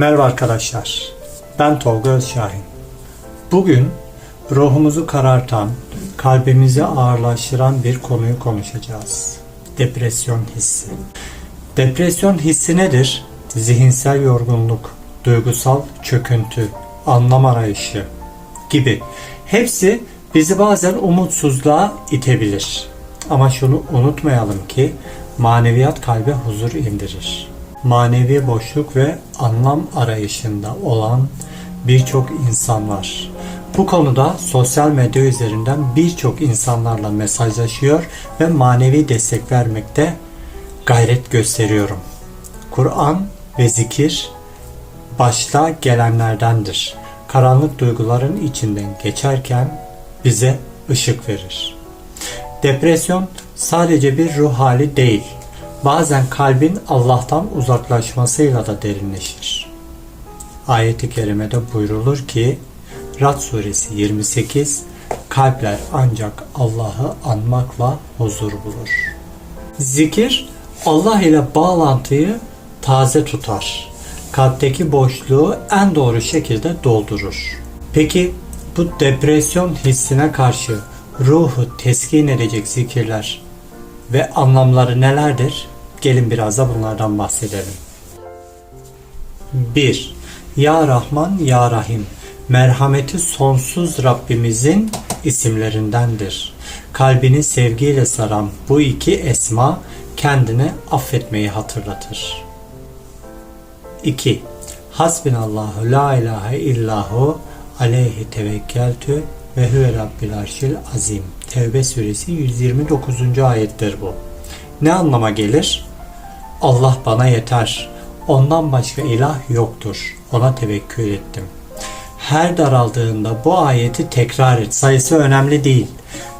Merhaba arkadaşlar. Ben Tolga Özşahin. Bugün ruhumuzu karartan, kalbimizi ağırlaştıran bir konuyu konuşacağız. Depresyon hissi. Depresyon hissi nedir? Zihinsel yorgunluk, duygusal çöküntü, anlam arayışı gibi. Hepsi bizi bazen umutsuzluğa itebilir. Ama şunu unutmayalım ki maneviyat kalbe huzur indirir. Manevi boşluk ve anlam arayışında olan birçok insan var. Bu konuda sosyal medya üzerinden birçok insanlarla mesajlaşıyor ve manevi destek vermekte gayret gösteriyorum. Kur'an ve zikir başta gelenlerdendir. Karanlık duyguların içinden geçerken bize ışık verir. Depresyon sadece bir ruh hali değil. Bazen kalbin Allah'tan uzaklaşmasıyla da derinleşir. Ayet-i kerimede buyrulur ki Rad suresi 28 kalpler ancak Allah'ı anmakla huzur bulur. Zikir Allah ile bağlantıyı taze tutar. Kalpteki boşluğu en doğru şekilde doldurur. Peki bu depresyon hissine karşı ruhu teskin edecek zikirler ve anlamları nelerdir? Gelin biraz da bunlardan bahsedelim. 1. Ya Rahman Ya Rahim Merhameti sonsuz Rabbimizin isimlerindendir. Kalbini sevgiyle saran bu iki esma kendini affetmeyi hatırlatır. 2. Hasbinallahu la ilahe illahu aleyhi tevekkeltü ve huve rabbil arşil azim. Tevbe suresi 129. ayettir bu. Ne anlama gelir? Allah bana yeter. Ondan başka ilah yoktur. Ona tevekkül ettim. Her daraldığında bu ayeti tekrar et. Sayısı önemli değil.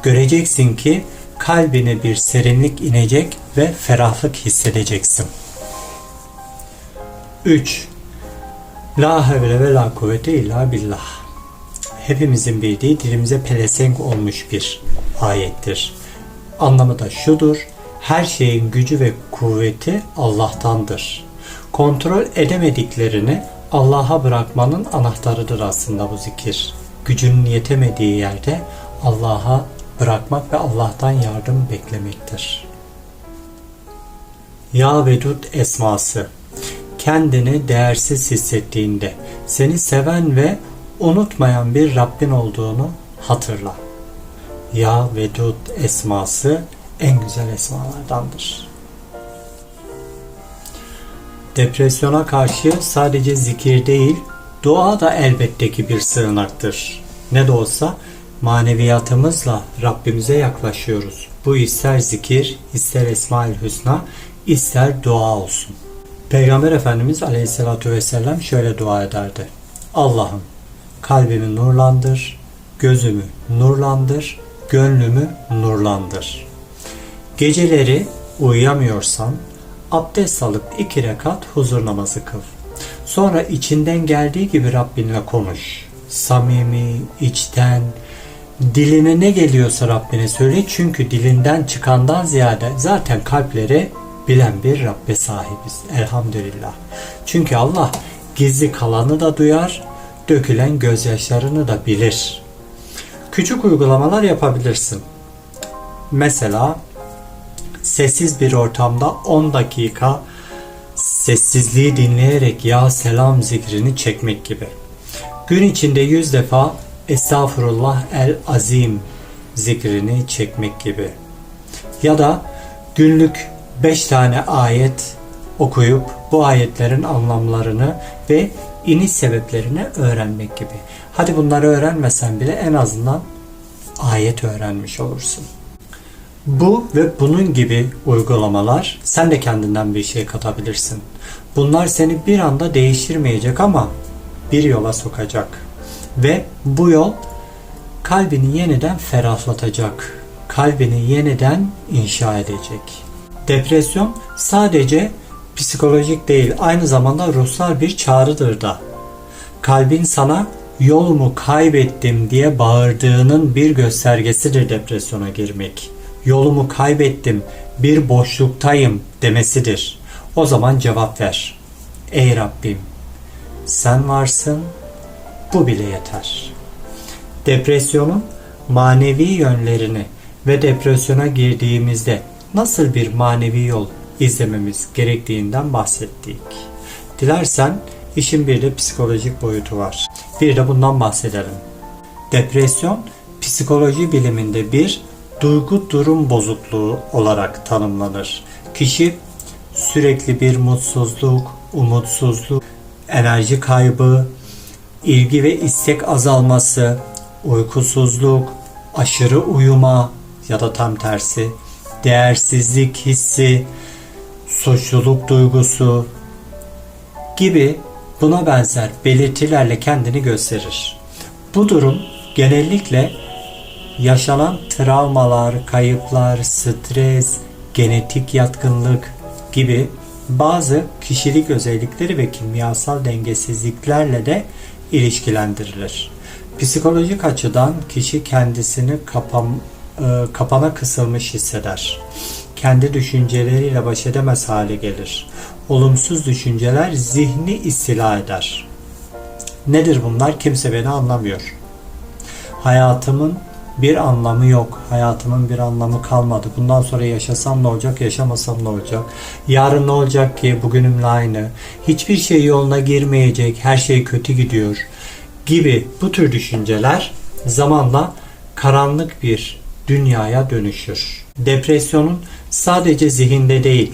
Göreceksin ki kalbine bir serinlik inecek ve ferahlık hissedeceksin. 3. La havle ve la kuvvete illa billah. Hepimizin bildiği dilimize pelesenk olmuş bir ayettir. Anlamı da şudur. Her şeyin gücü ve kuvveti Allah'tandır. Kontrol edemediklerini Allah'a bırakmanın anahtarıdır aslında bu zikir. Gücünün yetemediği yerde Allah'a bırakmak ve Allah'tan yardım beklemektir. Ya Vedud esması kendini değersiz hissettiğinde seni seven ve unutmayan bir Rabbin olduğunu hatırla. Ya Vedud esması en güzel esmalardandır. Depresyona karşı sadece zikir değil, dua da elbette ki bir sığınaktır. Ne de olsa maneviyatımızla Rabbimize yaklaşıyoruz. Bu ister zikir, ister Esmaül Hüsna, ister dua olsun. Peygamber Efendimiz Aleyhisselatü Vesselam şöyle dua ederdi. Allah'ım kalbimi nurlandır, gözümü nurlandır, gönlümü nurlandır. Geceleri uyuyamıyorsan abdest alıp iki rekat huzur namazı kıl. Sonra içinden geldiği gibi Rabbinle konuş. Samimi, içten, diline ne geliyorsa Rabbine söyle çünkü dilinden çıkandan ziyade zaten kalpleri bilen bir Rabbe sahibiz. Elhamdülillah. Çünkü Allah gizli kalanı da duyar, dökülen gözyaşlarını da bilir. Küçük uygulamalar yapabilirsin. Mesela sessiz bir ortamda 10 dakika sessizliği dinleyerek ya selam zikrini çekmek gibi. Gün içinde 100 defa Estağfurullah el azim zikrini çekmek gibi. Ya da günlük 5 tane ayet okuyup bu ayetlerin anlamlarını ve iniş sebeplerini öğrenmek gibi. Hadi bunları öğrenmesen bile en azından ayet öğrenmiş olursun. Bu ve bunun gibi uygulamalar sen de kendinden bir şey katabilirsin. Bunlar seni bir anda değiştirmeyecek ama bir yola sokacak. Ve bu yol kalbini yeniden ferahlatacak. Kalbini yeniden inşa edecek. Depresyon sadece psikolojik değil, aynı zamanda ruhsal bir çağrıdır da. Kalbin sana yolumu kaybettim diye bağırdığının bir göstergesidir depresyona girmek. Yolumu kaybettim, bir boşluktayım demesidir. O zaman cevap ver. Ey Rabbim, sen varsın, bu bile yeter. Depresyonun manevi yönlerini ve depresyona girdiğimizde nasıl bir manevi yol izlememiz gerektiğinden bahsettik. Dilersen işin bir de psikolojik boyutu var. Bir de bundan bahsedelim. Depresyon psikoloji biliminde bir duygu durum bozukluğu olarak tanımlanır. Kişi sürekli bir mutsuzluk, umutsuzluk, enerji kaybı, ilgi ve istek azalması, uykusuzluk, aşırı uyuma ya da tam tersi, değersizlik hissi, suçluluk duygusu gibi buna benzer belirtilerle kendini gösterir. Bu durum genellikle yaşanan travmalar, kayıplar, stres, genetik yatkınlık gibi bazı kişilik özellikleri ve kimyasal dengesizliklerle de ilişkilendirilir. Psikolojik açıdan kişi kendisini kapam, e, kapana kısılmış hisseder. Kendi düşünceleriyle baş edemez hale gelir. Olumsuz düşünceler zihni istila eder. Nedir bunlar? Kimse beni anlamıyor. Hayatımın bir anlamı yok. Hayatımın bir anlamı kalmadı. Bundan sonra yaşasam ne olacak, yaşamasam ne olacak? Yarın ne olacak ki bugünümle aynı? Hiçbir şey yoluna girmeyecek, her şey kötü gidiyor gibi bu tür düşünceler zamanla karanlık bir dünyaya dönüşür. Depresyonun sadece zihinde değil,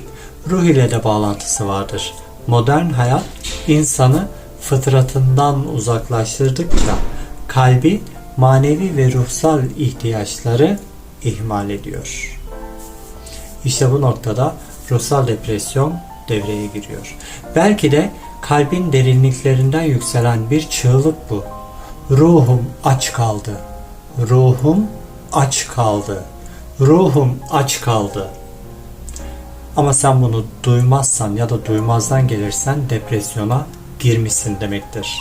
ruh ile de bağlantısı vardır. Modern hayat insanı fıtratından uzaklaştırdıkça kalbi manevi ve ruhsal ihtiyaçları ihmal ediyor. İşte bu noktada ruhsal depresyon devreye giriyor. Belki de kalbin derinliklerinden yükselen bir çığlık bu. Ruhum aç kaldı. Ruhum aç kaldı. Ruhum aç kaldı. Ama sen bunu duymazsan ya da duymazdan gelirsen depresyona girmişsin demektir.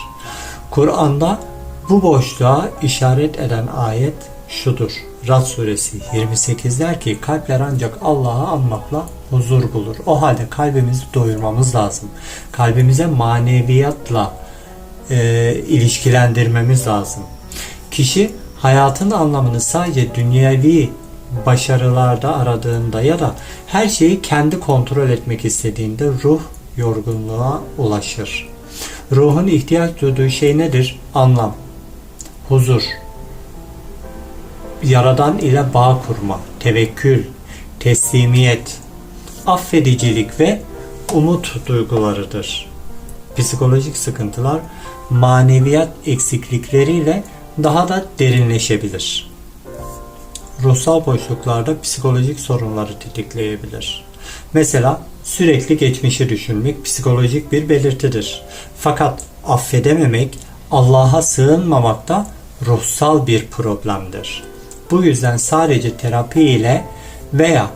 Kur'an'da bu boşluğa işaret eden ayet şudur. Rad suresi 28 der ki kalpler ancak Allah'ı anmakla huzur bulur. O halde kalbimizi doyurmamız lazım. Kalbimize maneviyatla e, ilişkilendirmemiz lazım. Kişi hayatın anlamını sadece dünyevi başarılarda aradığında ya da her şeyi kendi kontrol etmek istediğinde ruh yorgunluğa ulaşır. Ruhun ihtiyaç duyduğu şey nedir? Anlam, huzur, Yaradan ile bağ kurma, tevekkül, teslimiyet, affedicilik ve umut duygularıdır. Psikolojik sıkıntılar maneviyat eksiklikleriyle daha da derinleşebilir. Ruhsal boşluklarda psikolojik sorunları tetikleyebilir. Mesela sürekli geçmişi düşünmek psikolojik bir belirtidir. Fakat affedememek, Allah'a sığınmamak da ruhsal bir problemdir. Bu yüzden sadece terapi ile veya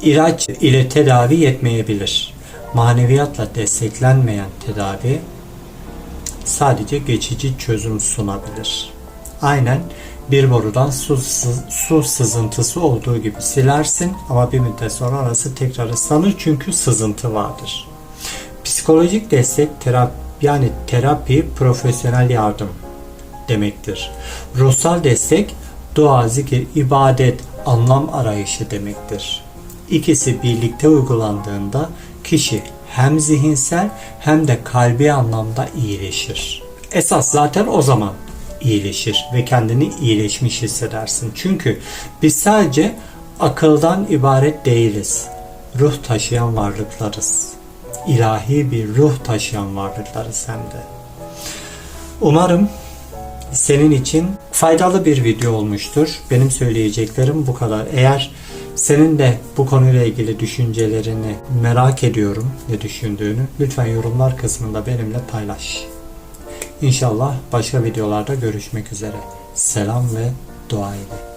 ilaç ile tedavi yetmeyebilir. Maneviyatla desteklenmeyen tedavi sadece geçici çözüm sunabilir. Aynen bir borudan su, su sızıntısı olduğu gibi silersin ama bir müddet sonra arası tekrar ıslanır çünkü sızıntı vardır. Psikolojik destek terapi yani terapi profesyonel yardım demektir. Ruhsal destek dua, zikir, ibadet, anlam arayışı demektir. İkisi birlikte uygulandığında kişi hem zihinsel hem de kalbi anlamda iyileşir. Esas zaten o zaman iyileşir ve kendini iyileşmiş hissedersin. Çünkü biz sadece akıldan ibaret değiliz. Ruh taşıyan varlıklarız. İlahi bir ruh taşıyan varlıklarız hem de. Umarım senin için faydalı bir video olmuştur. Benim söyleyeceklerim bu kadar. Eğer senin de bu konuyla ilgili düşüncelerini merak ediyorum ne düşündüğünü lütfen yorumlar kısmında benimle paylaş. İnşallah başka videolarda görüşmek üzere. Selam ve dua ile.